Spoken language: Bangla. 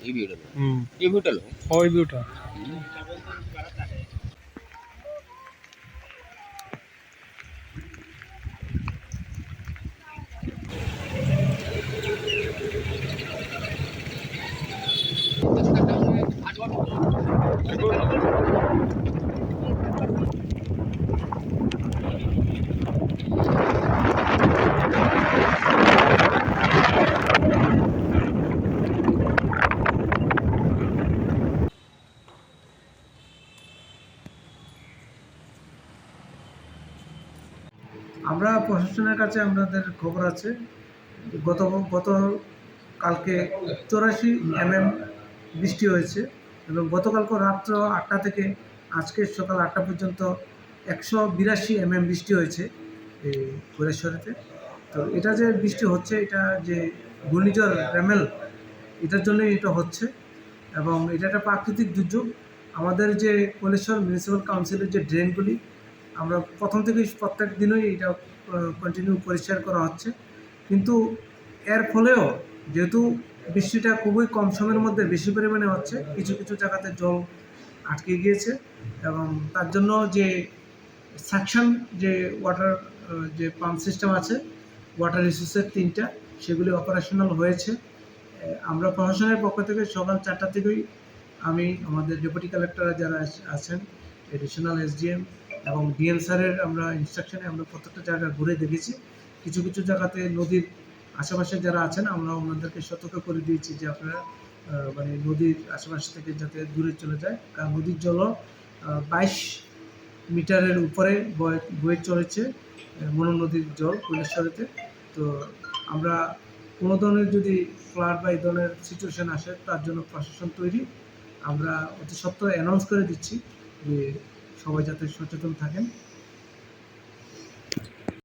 ఈ వీడియోలో ఉమ్. ఈ వీడియోలో ఓ ఇది ఊట. আমরা প্রশাসনের কাছে আমাদের খবর আছে। গত গত কালকে চৌরাশি এমএম বৃষ্টি হয়েছে। এবং গতকালকে রাত্র আটটা থেকে আজকে সকাল আটটা পর্যন্ত একশো বিরাশি এমএম বৃষ্টি হয়েছে এই কৈলাসহরেতে তো এটা যে বৃষ্টি হচ্ছে, এটা যে ঘূর্ণিঝড় র্যামেল, এটার জন্যই এটা হচ্ছে এবং এটা একটা প্রাকৃতিক দুর্যোগ। আমাদের যে কৈলেশ্বর মিউনিসিপ্যাল কাউন্সিলের যে ড্রেনগুলি, আমরা প্রথম থেকেই প্রত্যেক দিনই এটা কন্টিনিউ পরিষ্কার করা হচ্ছে। কিন্তু এর ফলেও যেহেতু বৃষ্টিটা খুবই কম সময়ের মধ্যে বেশি পরিমাণে হচ্ছে। কিছু কিছু জায়গাতে জল আটকে গিয়েছে এবং তার জন্য যে সাকশন, যে ওয়াটার যে পাম্প সিস্টেম আছে ওয়াটার রিসোর্সের তিনটা, সেগুলি অপারেশনাল হয়েছে। আমরা প্রশাসনের পক্ষ থেকে সকাল চারটা থেকেই আমি, আমাদের ডেপুটি কালেক্টর যারা আছেন এডিশনাল এসডিএম এবং ডিএম স্যারের আমরা ইনস্ট্রাকশনে আমরা প্রত্যেকটা জায়গা ঘুরে দেখেছি। কিছু কিছু জায়গাতে নদীর আশেপাশে যারা আছেন, আমরা ওনাদেরকে সতর্ক করে দিয়েছি যে আপনারা মানে নদীর আশেপাশ থেকে যাতে দূরে চলে যায়। কারণ নদীর জল বাইশ মিটারের উপরে বয়ে চলেছে মনো নদীর জল কৈলেশ্বরেতে তো আমরা কোনো ধরনের যদি ফ্লাড বা এই ধরনের সিচুয়েশান আসে, তার জন্য প্রশাসন তৈরি। আমরা অতি সত্ত্বর অ্যানাউন্স করে দিচ্ছি যে সবাই যাতে সচেতন থাকেন।